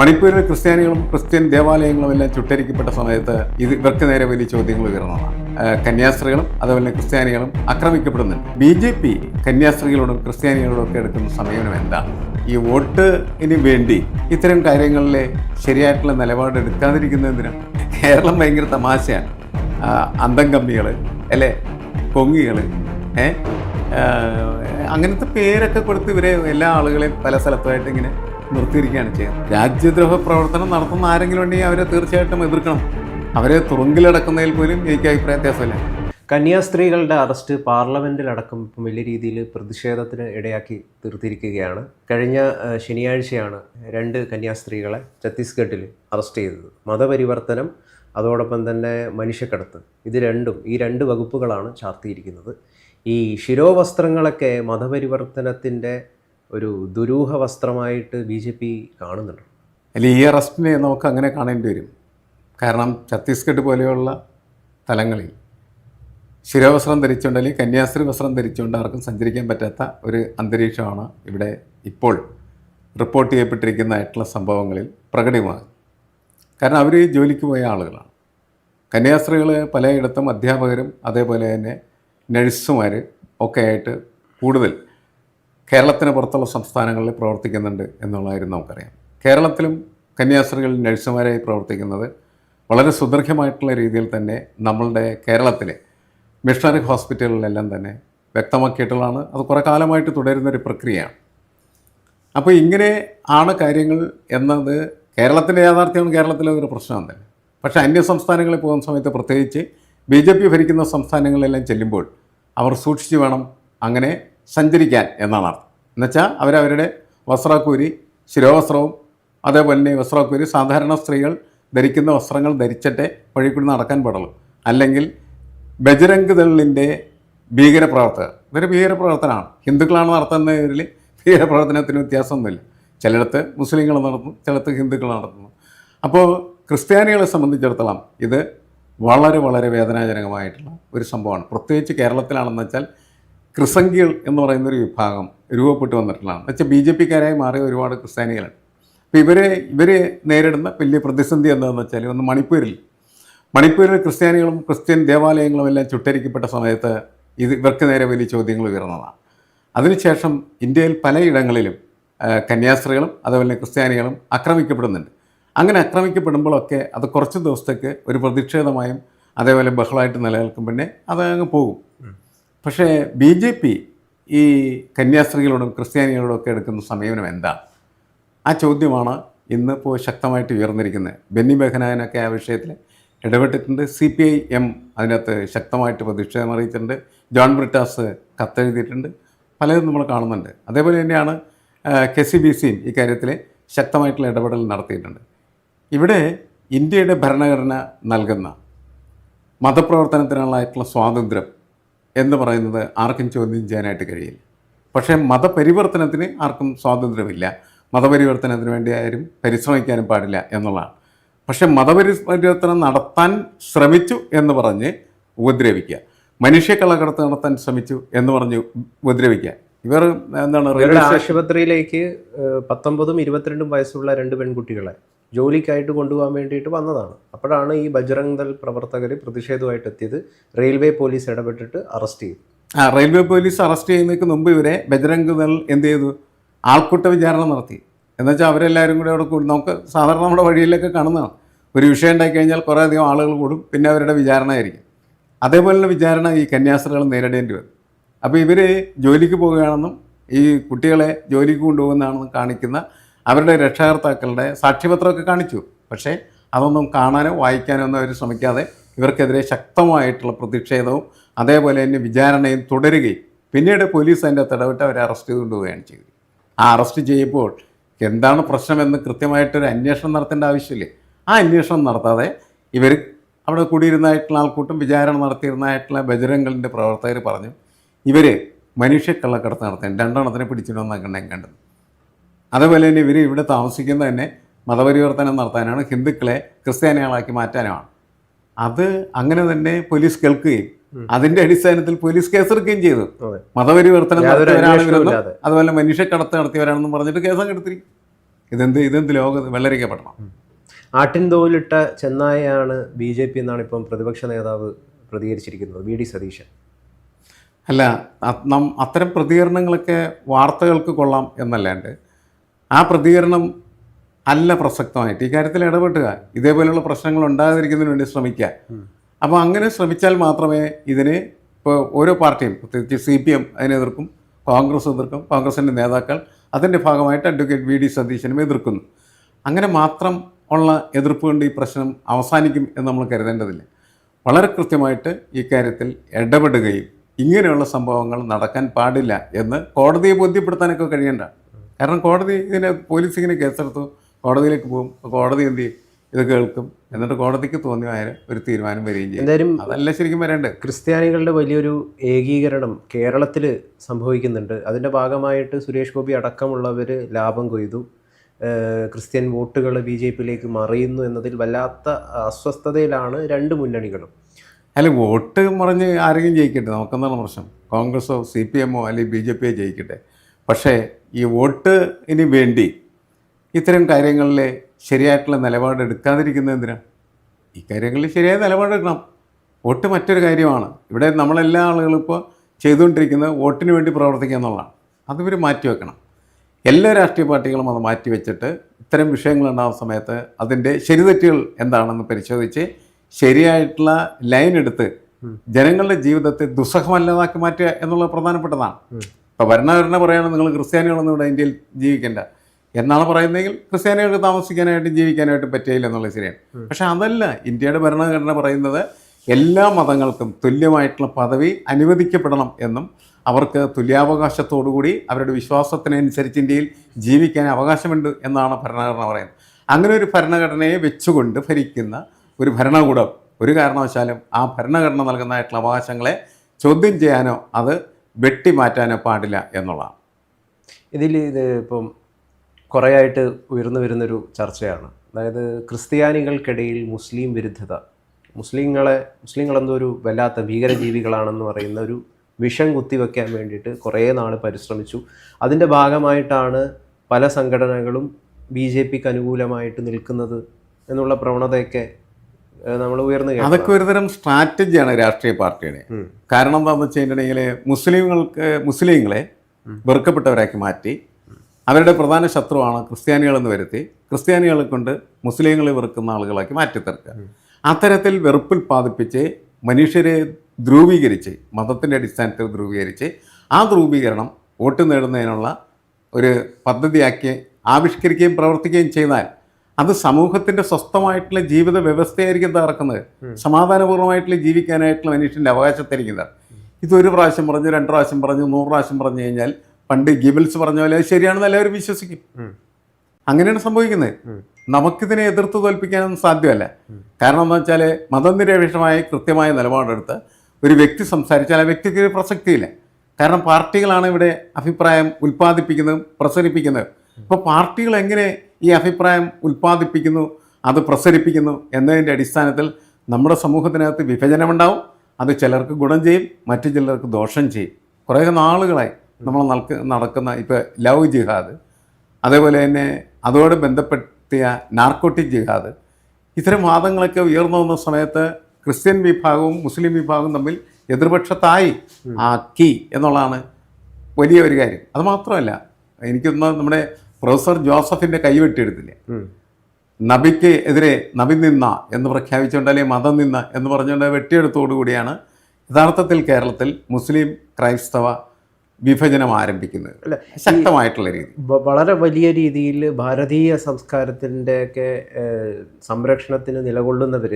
മണിപ്പൂരിൽ ക്രിസ്ത്യാനികളും ക്രിസ്ത്യൻ ദേവാലയങ്ങളും എല്ലാം ചുട്ടരിക്കപ്പെട്ട സമയത്ത് ഇത് ഇവർക്ക് നേരെ വലിയ ചോദ്യങ്ങൾ ഉയർന്നതാണ്. കന്യാസ്ത്രീകളും അതുപോലെ ക്രിസ്ത്യാനികളും ആക്രമിക്കപ്പെടുന്നുണ്ട്. ബി ജെ പി കന്യാസ്ത്രീകളോടും ക്രിസ്ത്യാനികളോടും ഒക്കെ എടുക്കുന്ന സമീപനം എന്താണ്? ഈ വോട്ടിന് വേണ്ടി ഇത്തരം കാര്യങ്ങളിൽ ശരിയായിട്ടുള്ള നിലപാട് എടുക്കാതിരിക്കുന്നതിനും കേരളം ഭയങ്കര തമാശയാണ്. അന്തം കമ്മികൾ അല്ലേ? കൊങ്ങികൾ ഏ? അങ്ങനത്തെ പേരൊക്കെ കൊടുത്ത് ഇവരെ എല്ലാ ആളുകളെയും പല സ്ഥലത്തുമായിട്ട് ഇങ്ങനെ നിർത്തിയിരിക്കുകയാണ് ചെയ്യുന്നത് രാജ്യദ്രോഹ പ്രവർത്തനം നടത്തുന്ന ആരെങ്കിലും ഉണ്ടെങ്കിൽ അവരെ തീർച്ചയായിട്ടും എതിർക്കണം. അവരെ തുറങ്കിലടക്കുന്നതിൽ പോലും എനിക്ക് അഭിപ്രായ വ്യത്യാസമില്ല. കന്യാസ്ത്രീകളുടെ അറസ്റ്റ് പാർലമെന്റിലടക്കം ഇപ്പം വലിയ രീതിയിൽ പ്രതിഷേധത്തിന് ഇടയാക്കി തീർത്തിരിക്കുകയാണ്. കഴിഞ്ഞ ശനിയാഴ്ചയാണ് രണ്ട് കന്യാസ്ത്രീകളെ ഛത്തീസ്ഗഡിൽ അറസ്റ്റ് ചെയ്തത്. മതപരിവർത്തനം അതോടൊപ്പം തന്നെ മനുഷ്യക്കടത്ത്. ഇത് രണ്ടും ഈ രണ്ട് വകുപ്പുകളാണ് ചാർത്തിയിരിക്കുന്നത്. ഈ ശിരോവസ്ത്രങ്ങളൊക്കെ മതപരിവർത്തനത്തിന്റെ ഒരു ദുരൂഹ വസ്ത്രമായിട്ട് ബി ജെ പി കാണുന്നുണ്ട്. അല്ല ഈ അറസ്റ്റിനെ നമുക്ക് അങ്ങനെ കാണേണ്ടി വരും. കാരണം ഛത്തീസ്ഗഡ് പോലെയുള്ള സ്ഥലങ്ങളിൽ ശിരവസ്ത്രം ധരിച്ചുകൊണ്ട് അല്ലെങ്കിൽ കന്യാസ്ത്രീ വസ്ത്രം ധരിച്ചുകൊണ്ട് ആർക്കും സഞ്ചരിക്കാൻ പറ്റാത്ത ഒരു അന്തരീക്ഷമാണ് ഇവിടെ ഇപ്പോൾ റിപ്പോർട്ട് ചെയ്യപ്പെട്ടിരിക്കുന്നതായിട്ടുള്ള സംഭവങ്ങളിൽ പ്രകടമാകും കാരണം അവർ ജോലിക്ക് പോയ ആളുകളാണ്. കന്യാസ്ത്രീകൾ പലയിടത്തും അധ്യാപകരും അതേപോലെ തന്നെ നഴ്സുമാർ ഒക്കെ ആയിട്ട് കൂടുതൽ കേരളത്തിന് പുറത്തുള്ള സംസ്ഥാനങ്ങളിൽ പ്രവർത്തിക്കുന്നുണ്ട് എന്നുള്ള കാര്യം നമുക്കറിയാം. കേരളത്തിലും കന്യാസ്ത്രീകൾ നഴ്സുമാരായി പ്രവർത്തിക്കുന്നത് വളരെ സുദീർഘമായിട്ടുള്ള രീതിയിൽ തന്നെ നമ്മളുടെ കേരളത്തിലെ മിഷണറി ഹോസ്പിറ്റലുകളിലെല്ലാം തന്നെ വ്യക്തമാക്കിയിട്ടുള്ളതാണ്. അത് കുറേ കാലമായിട്ട് തുടരുന്നൊരു പ്രക്രിയയാണ്. അപ്പോൾ ഇങ്ങനെ ആണ് കാര്യങ്ങൾ എന്നത് കേരളത്തിന്റെ യാഥാർത്ഥ്യമാണ് കേരളത്തിലെ ഒരു പ്രശ്നം തന്നെ. പക്ഷേ അന്യ സംസ്ഥാനങ്ങളിൽ പോകുന്ന സമയത്ത് പ്രത്യേകിച്ച് ബി ജെ പി ഭരിക്കുന്ന സംസ്ഥാനങ്ങളിലെല്ലാം ചെല്ലുമ്പോൾ അവർ സൂക്ഷിച്ച് വേണം അങ്ങനെ സഞ്ചരിക്കാൻ എന്നാണ് അർത്ഥം. എന്നുവെച്ചാൽ അവരവരുടെ വസ്ത്രക്കൂരി ശിരോവസ്ത്രവും അതേപോലെ തന്നെ വസ്ത്രക്കൂരി സാധാരണ സ്ത്രീകൾ ധരിക്കുന്ന വസ്ത്രങ്ങൾ ധരിച്ചിട്ടേ വഴിക്കൂടി നടക്കാൻ പാടുള്ളൂ. അല്ലെങ്കിൽ ബജരംഗ് ദളിന്റെ ഭീകരപ്രവർത്തകർ. ഇതൊരു ഭീകരപ്രവർത്തനമാണ്. ഹിന്ദുക്കളാണ് നടത്തുന്നതിൽ ഭീകരപ്രവർത്തനത്തിന് വ്യത്യാസമൊന്നുമില്ല. ചിലയിടത്ത് മുസ്ലിങ്ങൾ നടത്തുന്നു ചിലത്ത് ഹിന്ദുക്കൾ നടത്തുന്നു. അപ്പോൾ ക്രിസ്ത്യാനികളെ സംബന്ധിച്ചിടത്തോളം ഇത് വളരെ വളരെ വേദനാജനകമായിട്ടുള്ള ഒരു സംഭവമാണ്. പ്രത്യേകിച്ച് കേരളത്തിലാണെന്ന് വെച്ചാൽ ക്രിസംഖികൾ എന്ന് പറയുന്ന ഒരു വിഭാഗം രൂപപ്പെട്ടു വന്നിട്ടുള്ളതാണ്. വെച്ചാൽ ബി ജെ പിക്കാരായി മാറിയ ഒരുപാട് ക്രിസ്ത്യാനികളുണ്ട്. അപ്പോൾ ഇവരെ ഇവർ നേരിടുന്ന വലിയ പ്രതിസന്ധി എന്താണെന്ന് വെച്ചാൽ ഒന്ന് മണിപ്പൂരിൽ. മണിപ്പൂരിൽ ക്രിസ്ത്യാനികളും ക്രിസ്ത്യൻ ദേവാലയങ്ങളും എല്ലാം ചുട്ടരിക്കപ്പെട്ട സമയത്ത് ഇത് ഇവർക്ക് നേരെ വലിയ ചോദ്യങ്ങൾ ഉയർന്നതാണ്. അതിനുശേഷം ഇന്ത്യയിൽ പലയിടങ്ങളിലും കന്യാസ്ത്രീകളും അതുപോലെ ക്രിസ്ത്യാനികളും ആക്രമിക്കപ്പെടുന്നുണ്ട്. അങ്ങനെ ആക്രമിക്കപ്പെടുമ്പോഴൊക്കെ അത് കുറച്ച് ദിവസത്തേക്ക് ഒരു പ്രതിഷേധമായും അതേപോലെ ബഹളമായിട്ട് നിലനിൽക്കും. പിന്നെ അത് അങ്ങ് പോകും. പക്ഷേ ബി ജെ പി ഈ കന്യാസ്ത്രീകളോടും ക്രിസ്ത്യാനികളോടും ഒക്കെ എടുക്കുന്ന സമീപനം എന്താണ് ആ ചോദ്യമാണ് ഇന്നിപ്പോൾ ശക്തമായിട്ട് ഉയർന്നിരിക്കുന്നത്. ബെന്നി ബെഹനാനൊക്കെ ആ വിഷയത്തിൽ ഇടപെട്ടിട്ടുണ്ട്. സി പി ഐ എം അതിനകത്ത് ശക്തമായിട്ട് പ്രതിഷേധം അറിയിച്ചിട്ടുണ്ട്. ജോൺ ബ്രിട്ടാസ് കത്തെഴുതിയിട്ടുണ്ട്. പലതും നമ്മൾ കാണുന്നുണ്ട്. അതേപോലെ തന്നെയാണ് കെ സി ബി സിയും ഇക്കാര്യത്തിൽ ശക്തമായിട്ടുള്ള ഇടപെടൽ നടത്തിയിട്ടുണ്ട്. ഇവിടെ ഇന്ത്യയുടെ ഭരണഘടന നൽകുന്ന മതപ്രവർത്തനത്തിനുള്ളതായിട്ടുള്ള സ്വാതന്ത്ര്യം എന്ന് പറയുന്നത് ആർക്കും ചോദ്യം ചെയ്യാനായിട്ട് കഴിയില്ല. പക്ഷേ മതപരിവർത്തനത്തിന് ആർക്കും സ്വാതന്ത്ര്യമില്ല. മതപരിവർത്തനത്തിന് വേണ്ടി ആരും പരിശ്രമിക്കാനും പാടില്ല എന്നുള്ളതാണ്. പക്ഷേ മതപരിവർത്തനം നടത്താൻ ശ്രമിച്ചു എന്ന് പറഞ്ഞ് ഉപദ്രവിക്കുക. മനുഷ്യ കളകടത്ത് നടത്താൻ ശ്രമിച്ചു എന്ന് പറഞ്ഞ് ഉപദ്രവിക്കുക. ഇവർ എന്താണ് ആശുപത്രിയിലേക്ക് പത്തൊമ്പതും ഇരുപത്തിരണ്ടും വയസ്സുള്ള രണ്ട് പെൺകുട്ടികളെ ജോലിക്കായിട്ട് കൊണ്ടുപോകാൻ വേണ്ടിയിട്ട് വന്നതാണ്. അപ്പോഴാണ് ഈ ബജറംഗ് ദൾ പ്രവർത്തകർ പ്രതിഷേധമായിട്ട് എത്തിയത്. റെയിൽവേ പോലീസ് ഇടപെട്ടിട്ട് അറസ്റ്റ് ചെയ്തു. ആ റെയിൽവേ പോലീസ് അറസ്റ്റ് ചെയ്യുന്നതിന് മുമ്പ് ഇവരെ ബജ്രംഗ് ദൾ എന്ത് ചെയ്തു? ആൾക്കൂട്ട വിചാരണ നടത്തി. എന്നുവെച്ചാൽ അവരെല്ലാവരും കൂടെ അവിടെ കൂടും നമുക്ക് സാധാരണ നമ്മുടെ വഴിയിലൊക്കെ കാണുന്നതാണ്. ഒരു വിഷയം ഉണ്ടായി കഴിഞ്ഞാൽ കുറേ അധികം ആളുകൾ കൂടും. പിന്നെ അവരുടെ വിചാരണ ആയിരിക്കും. അതേപോലെയുള്ള വിചാരണ ഈ കന്യാസ്ത്രീകൾ നേരിടേണ്ടി വരും അപ്പോൾ ഇവർ ജോലിക്ക് പോവുകയാണെന്നും ഈ കുട്ടികളെ ജോലിക്ക് കൊണ്ടുപോകുന്നതാണെന്നും കാണിക്കുന്ന അവരുടെ രക്ഷകർത്താക്കളുടെ സാക്ഷ്യപത്രമൊക്കെ കാണിച്ചു. പക്ഷേ അതൊന്നും കാണാനോ വായിക്കാനോ ഒന്നും അവർ ശ്രമിക്കാതെ ഇവർക്കെതിരെ ശക്തമായിട്ടുള്ള പ്രതിഷേധവും അതേപോലെ തന്നെ വിചാരണയും തുടരുകയും പിന്നീട് പോലീസ് അതിന്റെ തടവിട്ട് അവരെ അറസ്റ്റ് ചെയ്തുകൊണ്ടുപോവുകയാണ് ചെയ്തത്. ആ അറസ്റ്റ് ചെയ്യുമ്പോൾ എന്താണ് പ്രശ്നമെന്ന് കൃത്യമായിട്ടൊരു അന്വേഷണം നടത്തേണ്ട ആവശ്യമില്ലേ? ആ അന്വേഷണം നടത്താതെ ഇവർ അവിടെ കൂടിയിരുന്നതായിട്ടുള്ള ആൾക്കൂട്ടം വിചാരണ നടത്തിയിരുന്നതായിട്ടുള്ള ബജരംഗളിന്റെ പ്രവർത്തകർ പറഞ്ഞു ഇവർ മനുഷ്യക്കള്ളക്കടത്ത് നടത്തേണ്ട രണ്ടെണ്ണത്തിനെ പിടിച്ചിടുമെന്നാണ് കണ്ടത്. അതേപോലെ തന്നെ ഇവർ ഇവിടെ താമസിക്കുന്നത് തന്നെ മതപരിവർത്തനം നടത്താനാണ് ഹിന്ദുക്കളെ ക്രിസ്ത്യാനികളാക്കി മാറ്റാനുമാണ് അത് അങ്ങനെ തന്നെ പോലീസ് കേൾക്കുകയും അതിന്റെ അടിസ്ഥാനത്തിൽ പോലീസ് കേസെടുക്കുകയും ചെയ്തു. മതപരിവർത്തനം നടത്തിയവരാണെങ്കിലും അതുപോലെ മനുഷ്യക്കടത്ത് നടത്തിയവരാണെന്നും പറഞ്ഞിട്ട് കേസങ്ങ് എടുത്തിരിക്കും ഇതെന്ത് ഇതെന്ത് ലോക വെള്ളരിക്കപ്പെടണം. ആട്ടിൻ തോലിട്ട ചെന്നായയാണ് ബി ജെ പി എന്നാണ് ഇപ്പം പ്രതിപക്ഷ നേതാവ് പ്രതികരിച്ചിരിക്കുന്നത് വി ഡി സതീശൻ. അല്ല അത്തരം പ്രതികരണങ്ങളൊക്കെ വാർത്തകൾക്ക് കൊള്ളാം എന്നല്ലാണ്ട് ആ പ്രതികരണം അല്ല പ്രസക്തമായിട്ട്. ഈ കാര്യത്തിൽ ഇടപെട്ടുക ഇതേപോലെയുള്ള പ്രശ്നങ്ങൾ ഉണ്ടാകാതിരിക്കുന്നതിന് വേണ്ടി ശ്രമിക്കുക. അപ്പോൾ അങ്ങനെ ശ്രമിച്ചാൽ മാത്രമേ ഇതിന് ഇപ്പോൾ ഓരോ പാർട്ടിയും പ്രത്യേകിച്ച് സി പി എം അതിനെ എതിർക്കും കോൺഗ്രസ് എതിർക്കും കോൺഗ്രസിന്റെ നേതാക്കൾ അതിന്റെ ഭാഗമായിട്ട് അഡ്വക്കേറ്റ് വി ഡി സതീശനും എതിർക്കുന്നു. അങ്ങനെ മാത്രം ഉള്ള എതിർപ്പ് കൊണ്ട് ഈ പ്രശ്നം അവസാനിക്കും എന്ന് നമ്മൾ കരുതേണ്ടതില്ല. വളരെ കൃത്യമായിട്ട് ഈ കാര്യത്തിൽ ഇടപെടുകയും ഇങ്ങനെയുള്ള സംഭവങ്ങൾ നടക്കാൻ പാടില്ല എന്ന് കോടതിയെ ബോധ്യപ്പെടുത്താനൊക്കെ കഴിയണ്ട. കാരണം കോടതി ഇതിനെ പോലീസ് ഇങ്ങനെ കേസെടുത്തു. കോടതിയിലേക്ക് പോകും. കോടതി എന്ത് ചെയ്യും? ഇത് കേൾക്കും. എന്നിട്ട് കോടതിക്ക് തോന്നിയ ഒരു തീരുമാനം വരികയും ചെയ്യും. എന്തായാലും അതല്ല ശരിക്കും വരേണ്ടത്. ക്രിസ്ത്യാനികളുടെ വലിയൊരു ഏകീകരണം കേരളത്തിൽ സംഭവിക്കുന്നുണ്ട്. അതിന്റെ ഭാഗമായിട്ട് സുരേഷ് ഗോപി അടക്കമുള്ളവർ ലാഭം കൊയ്തു. ക്രിസ്ത്യൻ വോട്ടുകൾ ബി ജെ പിയിലേക്ക് മറിയുന്നു എന്നതിൽ വല്ലാത്ത അസ്വസ്ഥതയിലാണ് രണ്ട് മുന്നണികളും. അല്ല വോട്ട് മറിഞ്ഞ് ആരെങ്കിലും ജയിക്കട്ടെ? നമുക്കെന്താണ് പ്രശ്നം? കോൺഗ്രസോ സി പി എമ്മോ അല്ലെങ്കിൽ ബി ജെ പിയോ ജയിക്കട്ടെ? പക്ഷേ ഈ വോട്ട് ഇനി വേണ്ടി ഇത്തരം കാര്യങ്ങളിൽ ശരിയായിട്ടുള്ള നിലപാടെടുക്കാതിരിക്കുന്നത് എന്തിനാണ് ഈ കാര്യങ്ങളിൽ ശരിയായ നിലപാടെടുക്കണം വോട്ട് മറ്റൊരു കാര്യമാണ്. ഇവിടെ നമ്മളെല്ലാ ആളുകളും ഇപ്പോൾ ചെയ്തുകൊണ്ടിരിക്കുന്നത് വോട്ടിന് വേണ്ടി പ്രവർത്തിക്കുക എന്നുള്ളതാണ്. അതിവർ മാറ്റിവെക്കണം എല്ലാ രാഷ്ട്രീയ പാർട്ടികളും അത് മാറ്റിവെച്ചിട്ട് ഇത്തരം വിഷയങ്ങളുണ്ടാകുന്ന സമയത്ത് അതിന്റെ ശരിതെറ്റുകൾ എന്താണെന്ന് പരിശോധിച്ച് ശരിയായിട്ടുള്ള ലൈൻ എടുത്ത് ജനങ്ങളുടെ ജീവിതത്തെ ദുസ്സഹമല്ലാതാക്കി മാറ്റുക എന്നുള്ളത് പ്രധാനപ്പെട്ടതാണ്. ഇപ്പോൾ ഭരണഘടന പറയുകയാണ് നിങ്ങൾ ക്രിസ്ത്യാനികളൊന്നും ഇവിടെ ഇന്ത്യയിൽ ജീവിക്കേണ്ട. എന്നാണ് പറയുന്നതെങ്കിൽ ക്രിസ്ത്യാനികൾക്ക് താമസിക്കാനായിട്ട് ജീവിക്കാനായിട്ട് പറ്റില്ല എന്നുള്ളത് ശരിയാണ്. പക്ഷെ അതല്ല ഇന്ത്യയുടെ ഭരണഘടന പറയുന്നത് എല്ലാ മതങ്ങൾക്കും തുല്യമായിട്ടുള്ള പദവി അനുവദിക്കപ്പെടണം എന്നും അവർക്ക് തുല്യാവകാശത്തോടുകൂടി അവരുടെ വിശ്വാസത്തിനനുസരിച്ച് ഇന്ത്യയിൽ ജീവിക്കാൻ അവകാശമുണ്ട് എന്നാണ് ഭരണഘടന പറയുന്നത്. അങ്ങനെ ഒരു ഭരണഘടനയെ വെച്ചുകൊണ്ട് ഭരിക്കുന്ന ഒരു ഭരണകൂടം ഒരു കാരണവശാലും ആ ഭരണഘടന നൽകുന്നതായിട്ടുള്ള അവകാശങ്ങളെ ചോദ്യം ചെയ്യാനോ അത് വെട്ടിമാറ്റാനോ പാടില്ല എന്നുള്ളതാണ്. ഇതിൽ ഇത് ഇപ്പം കുറേയായിട്ട് ഉയർന്നു വരുന്നൊരു ചർച്ചയാണ്. അതായത് ക്രിസ്ത്യാനികൾക്കിടയിൽ മുസ്ലിം വിരുദ്ധത മുസ്ലിങ്ങളെ മുസ്ലിങ്ങളെന്തോ ഒരു വല്ലാത്ത ഭീകരജീവികളാണെന്ന് പറയുന്ന ഒരു വിഷം കുത്തിവെക്കാൻ വേണ്ടിയിട്ട് കുറേ നാൾ പരിശ്രമിച്ചു. അതിന്റെ ഭാഗമായിട്ടാണ് പല സംഘടനകളും ബി ജെ പിക്ക് അനുകൂലമായിട്ട് നിൽക്കുന്നത് എന്നുള്ള പ്രവണതയൊക്കെ നമ്മൾ ഉയർന്നു. അതൊക്കെ ഒരുതരം സ്ട്രാറ്റജിയാണ് രാഷ്ട്രീയ പാർട്ടിയുടെ. കാരണം എന്താണെന്ന് വെച്ചിട്ടുണ്ടെങ്കിൽ മുസ്ലിങ്ങൾക്ക് മുസ്ലിങ്ങളെ വെറുക്കപ്പെട്ടവരാക്കി മാറ്റി അവരുടെ പ്രധാന ശത്രുവാണ് ക്രിസ്ത്യാനികളെന്ന് വരുത്തി ക്രിസ്ത്യാനികളെ കൊണ്ട് മുസ്ലിങ്ങളെ വെറുക്കുന്ന ആളുകളാക്കി മാറ്റിത്തീർക്കുക. അത്തരത്തിൽ വെറുപ്പുൽപാദിപ്പിച്ച് മനുഷ്യരെ ധ്രുവീകരിച്ച് മതത്തിന്റെ അടിസ്ഥാനത്തിൽ ധ്രുവീകരിച്ച് ആ ധ്രുവീകരണം വോട്ട് നേടുന്നതിനുള്ള ഒരു പദ്ധതിയാക്കി ആവിഷ്കരിക്കുകയും പ്രവർത്തിക്കുകയും ചെയ്താൽ അത് സമൂഹത്തിന്റെ സ്വസ്ഥമായിട്ടുള്ള ജീവിത വ്യവസ്ഥയായിരിക്കും തകർക്കുന്നത്. സമാധാനപൂർവമായിട്ടുള്ള ജീവിക്കാനായിട്ടുള്ള മനുഷ്യന്റെ അവകാശത്തിരിക്കുന്നത് ഇതൊരു പ്രാവശ്യം പറഞ്ഞു രണ്ട് പ്രാവശ്യം പറഞ്ഞു നൂറ് പ്രാവശ്യം പറഞ്ഞു കഴിഞ്ഞാൽ പണ്ട് ഗിബിൾസ് പറഞ്ഞ പോലെ അത് ശരിയാണെന്ന് എല്ലാവരും വിശ്വസിക്കും. അങ്ങനെയാണ് സംഭവിക്കുന്നത്. നമുക്കിതിനെ എതിർത്ത് തോൽപ്പിക്കാനൊന്നും സാധ്യമല്ല. കാരണം എന്താ വെച്ചാൽ മതനിരപേക്ഷമായ കൃത്യമായ നിലപാടെടുത്ത് ഒരു വ്യക്തി സംസാരിച്ചാൽ ആ വ്യക്തിക്ക് ഒരു പ്രസക്തിയില്ല. കാരണം പാർട്ടികളാണ് ഇവിടെ അഭിപ്രായം ഉൽപ്പാദിപ്പിക്കുന്നതും പ്രസരിപ്പിക്കുന്നതും. ഇപ്പോൾ പാർട്ടികൾ എങ്ങനെ ഈ അഭിപ്രായം ഉൽപ്പാദിപ്പിക്കുന്നു അത് പ്രസരിപ്പിക്കുന്നു എന്നതിന്റെ അടിസ്ഥാനത്തിൽ നമ്മുടെ സമൂഹത്തിനകത്ത് വിഭജനമുണ്ടാവും അത് ചിലർക്ക് ഗുണം ചെയ്യും മറ്റു ചിലർക്ക് ദോഷം ചെയ്യും. കുറേ നാളുകളായി നമ്മൾ നൽക നടക്കുന്ന ഇപ്പോൾ ലവ് ജിഹാദ് അതേപോലെ തന്നെ അതോട് ബന്ധപ്പെടുത്തിയ നാർക്കോട്ടിക് ജിഹാദ്. ഇത്തരം വാദങ്ങളൊക്കെ ഉയർന്നു വന്ന സമയത്ത് ക്രിസ്ത്യൻ വിഭാഗവും മുസ്ലിം വിഭാഗവും തമ്മിൽ എതിർപക്ഷത്തായി ആക്കി എന്നുള്ളതാണ് വലിയ ഒരു കാര്യം അതുമാത്രമല്ല എനിക്കൊന്ന് നമ്മുടെ പ്രൊഫസർ ജോസഫിന്റെ കൈവെട്ടിയെടുത്തില്ലേ. നബിക്ക് എതിരെ നബി നിന്ന എന്ന് പ്രഖ്യാപിച്ചുകൊണ്ട് അല്ലെങ്കിൽ മതം നിന്ന എന്ന് പറഞ്ഞുകൊണ്ട് വെട്ടിയെടുത്തോടുകൂടിയാണ് യഥാർത്ഥത്തിൽ കേരളത്തിൽ മുസ്ലിം ക്രൈസ്തവ വിഭജനം ആരംഭിക്കുന്നത്. അല്ല, ശക്തമായിട്ടുള്ള രീതി. വളരെ വലിയ രീതിയിൽ ഭാരതീയ സംസ്കാരത്തിന്റെ ഒക്കെ സംരക്ഷണത്തിന് നിലകൊള്ളുന്നവർ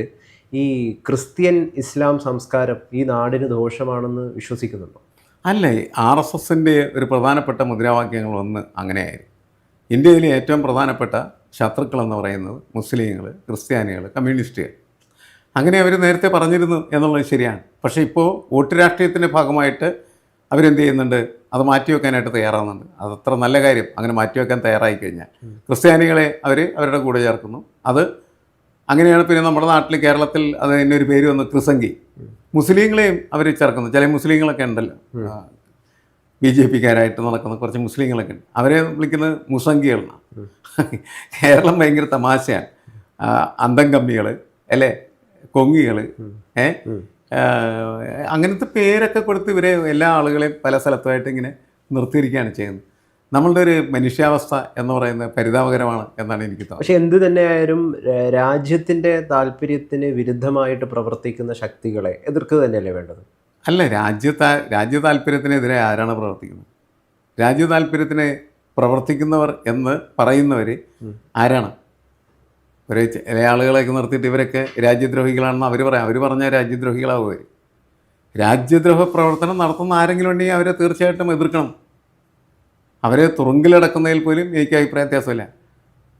ഈ ക്രിസ്ത്യൻ ഇസ്ലാം സംസ്കാരം ഈ നാടിന് ദോഷമാണെന്ന് വിശ്വസിക്കുന്നുണ്ടോ? അല്ലേ ആർ എസ് എസിന്റെ ഒരു പ്രധാനപ്പെട്ട മുദ്രാവാക്യങ്ങളൊന്ന് അങ്ങനെയായിരുന്നു. ഇന്ത്യയിലെ ഏറ്റവും പ്രധാനപ്പെട്ട ശത്രുക്കളെന്ന് പറയുന്നത് മുസ്ലിങ്ങൾ ക്രിസ്ത്യാനികൾ കമ്മ്യൂണിസ്റ്റുകൾ. അങ്ങനെ അവർ നേരത്തെ പറഞ്ഞിരുന്നു എന്നുള്ളത് ശരിയാണ്. പക്ഷേ ഇപ്പോൾ വോട്ട് രാഷ്ട്രീയത്തിന്റെ ഭാഗമായിട്ട് അവരെന്ത് ചെയ്യുന്നുണ്ട്? അത് മാറ്റിവെക്കാനായിട്ട് തയ്യാറാവുന്നുണ്ട്. അതത്ര നല്ല കാര്യം. അങ്ങനെ മാറ്റിവെക്കാൻ തയ്യാറായി കഴിഞ്ഞാൽ. ക്രിസ്ത്യാനികളെ അവർ അവരുടെ കൂടെ ചേർക്കുന്നു. അത് അങ്ങനെയാണ് പിന്നെ നമ്മുടെ നാട്ടിൽ കേരളത്തിൽ അത് എന്നൊരു പേര് വന്നു ക്രിസംഗി. മുസ്ലിങ്ങളെയും അവർ ചേർക്കുന്നു. ചില മുസ്ലിങ്ങളൊക്കെ ഉണ്ടല്ലോ. ബി ജെ പിക്കാരായിട്ട് നടക്കുന്ന കുറച്ച് മുസ്ലിങ്ങളൊക്കെ ഉണ്ട്. അവരെ വിളിക്കുന്നത് മുസംഗികളാണ് കേരളം ഭയങ്കര തമാശയാണ്. അന്തം അല്ലേ? കൊങ്ങികൾ ഏ? അങ്ങനത്തെ പേരൊക്കെ കൊടുത്ത് ഇവരെ എല്ലാ ആളുകളെയും പല സ്ഥലത്തുമായിട്ട് ഇങ്ങനെ നിർത്തിയിരിക്കുകയാണ് ചെയ്യുന്നത്. നമ്മളുടെ ഒരു മനുഷ്യാവസ്ഥ എന്ന് പറയുന്നത് പരിതാപകരമാണ് എന്നാണ് എനിക്ക് തോന്നുന്നത്. പക്ഷെ എന്ത് തന്നെയായാലും രാജ്യത്തിന്റെ താല്പര്യത്തിന് വിരുദ്ധമായിട്ട് പ്രവർത്തിക്കുന്ന ശക്തികളെ എതിർക്കുക തന്നെയല്ലേ വേണ്ടത്? അല്ല രാജ്യ രാജ്യ താല്പര്യത്തിനെതിരെ ആരാണ് പ്രവർത്തിക്കുന്നത്? രാജ്യ താല്പര്യത്തിന് പ്രവർത്തിക്കുന്നവർ എന്ന് പറയുന്നവർ ആരാണ്? ഒരു ചില ആളുകളെയൊക്കെ നിർത്തിയിട്ട് ഇവരൊക്കെ രാജ്യദ്രോഹികളാണെന്ന് അവർ പറയാം. അവർ പറഞ്ഞാൽ രാജ്യദ്രോഹികളാവും അവർ രാജ്യദ്രോഹ പ്രവർത്തനം നടത്തുന്ന ആരെങ്കിലും ഉണ്ടെങ്കിൽ അവരെ തീർച്ചയായിട്ടും എതിർക്കണം. അവരെ തുറുങ്കിലടക്കുന്നതിൽ പോലും എനിക്ക് അഭിപ്രായ വ്യത്യാസമില്ല.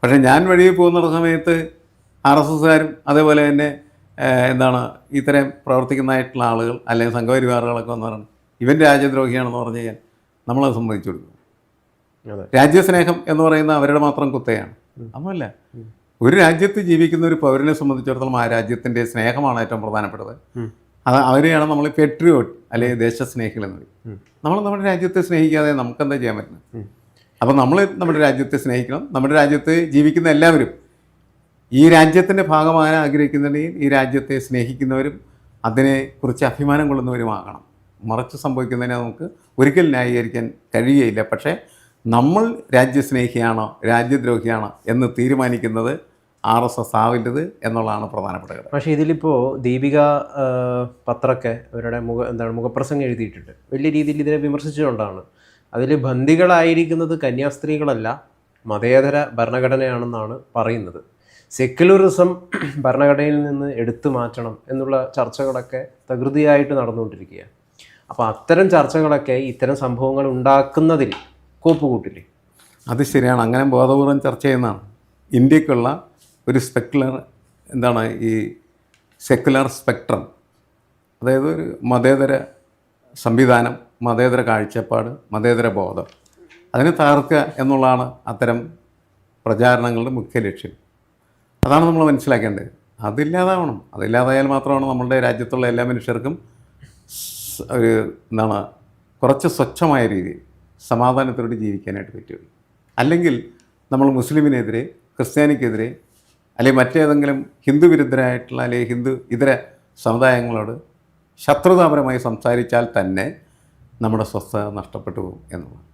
പക്ഷേ ഞാൻ വഴിയിൽ പോകുന്ന സമയത്ത് ആർ എസ് എസ്സുകാരും അതേപോലെ തന്നെ എന്താണ് ഇത്തരം പ്രവർത്തിക്കുന്നതായിട്ടുള്ള ആളുകൾ അല്ലെങ്കിൽ സംഘപരിവാറുകളൊക്കെ എന്ന് പറഞ്ഞു ഇവൻ രാജ്യദ്രോഹിയാണെന്ന് പറഞ്ഞു കഴിഞ്ഞാൽ നമ്മളത് സമ്മതിച്ചു കൊടുക്കും. രാജ്യസ്നേഹം എന്ന് പറയുന്ന അവരുടെ മാത്രം കുത്തയാണ്. അതല്ല ഒരു രാജ്യത്ത് ജീവിക്കുന്ന ഒരു പൗരനെ സംബന്ധിച്ചിടത്തോളം ആ രാജ്യത്തിന്റെ സ്നേഹമാണ് ഏറ്റവും പ്രധാനപ്പെട്ടത്. അത് അവരെയാണ് നമ്മൾ പെട്രിയോട്ട് അല്ലെങ്കിൽ ദേശസ്നേഹികൾ എന്ന് പറയും. നമ്മൾ നമ്മുടെ രാജ്യത്തെ സ്നേഹിക്കാതെ നമുക്കെന്താ ചെയ്യാൻ പറ്റുന്നത്? അപ്പം നമ്മൾ നമ്മുടെ രാജ്യത്തെ സ്നേഹിക്കണം. നമ്മുടെ രാജ്യത്ത് ജീവിക്കുന്ന എല്ലാവരും ഈ രാജ്യത്തിന്റെ ഭാഗമാകാൻ ആഗ്രഹിക്കുന്നുണ്ടെങ്കിൽ ഈ രാജ്യത്തെ സ്നേഹിക്കുന്നവരും അതിനെക്കുറിച്ച് അഭിമാനം കൊള്ളുന്നവരുമാകണം മറിച്ച് സംഭവിക്കുന്നതിനെ നമുക്ക് ഒരിക്കലും ന്യായീകരിക്കാൻ കഴിയുകയില്ല. പക്ഷേ നമ്മൾ രാജ്യസ്നേഹിയാണോ രാജ്യദ്രോഹിയാണോ എന്ന് തീരുമാനിക്കുന്നത് ആർ എസ് എസ് ആവില്ലത് എന്നുള്ളതാണ് പ്രധാനപ്പെട്ട കാര്യം. പക്ഷേ ഇതിലിപ്പോൾ ദീപിക പത്രക്കെ അവരുടെ മുഖ എന്താണ് മുഖപ്രസംഗം എഴുതിയിട്ടുണ്ട്. വലിയ രീതിയിൽ ഇതിനെ വിമർശിച്ചുകൊണ്ടാണ്. അതിൽ ബന്ദികളായിരിക്കുന്നത് കന്യാസ്ത്രീകളല്ല മതേതര ഭരണഘടനയാണെന്നാണ് പറയുന്നത്. സെക്യുലറിസം ഭരണഘടനയിൽ നിന്ന് എടുത്തു മാറ്റണം എന്നുള്ള ചർച്ചകളൊക്കെ തകൃതിയായിട്ട് നടന്നുകൊണ്ടിരിക്കുകയാണ്. അപ്പോൾ അത്തരം ചർച്ചകളൊക്കെ ഇത്തരം സംഭവങ്ങൾ ഉണ്ടാക്കുന്നതിൽ കോപ്പ് കൂട്ടില്ലേ അത് ശരിയാണ്. അങ്ങനെ ബോധപൂർവം ചർച്ച ചെയ്യുന്നതാണ്. ഇന്ത്യക്കുള്ള ഒരു സ്പെക്കുലർ എന്താണ് ഈ സെക്കുലർ സ്പെക്ട്രം അതായത് ഒരു മതേതര സംവിധാനം മതേതര കാഴ്ചപ്പാട് മതേതര ബോധം. അതിനെ തകർക്കുക എന്നുള്ളതാണ് അത്തരം പ്രചാരണങ്ങളുടെ മുഖ്യ ലക്ഷ്യം. അതാണ് നമ്മൾ മനസ്സിലാക്കേണ്ടത്. അതില്ലാതാവണം. അതില്ലാതായാൽ മാത്രമാണ് നമ്മളുടെ രാജ്യത്തുള്ള എല്ലാ മനുഷ്യർക്കും ഒരു എന്താണ് കുറച്ച് സ്വച്ഛമായ രീതിയിൽ സമാധാനത്തോടെ ജീവിക്കാനായിട്ട് പറ്റുള്ളൂ. അല്ലെങ്കിൽ നമ്മൾ മുസ്ലിമിനെതിരെ ക്രിസ്ത്യാനിക്കെതിരെ അല്ലെങ്കിൽ മറ്റേതെങ്കിലും ഹിന്ദു വിരുദ്ധരായിട്ടുള്ള അല്ലെങ്കിൽ ഹിന്ദു ഇതര സമുദായങ്ങളോട് ശത്രുതാപരമായി സംസാരിച്ചാൽ തന്നെ നമ്മുടെ സ്വസ്ഥത നഷ്ടപ്പെട്ടു പോകും എന്നുള്ളത്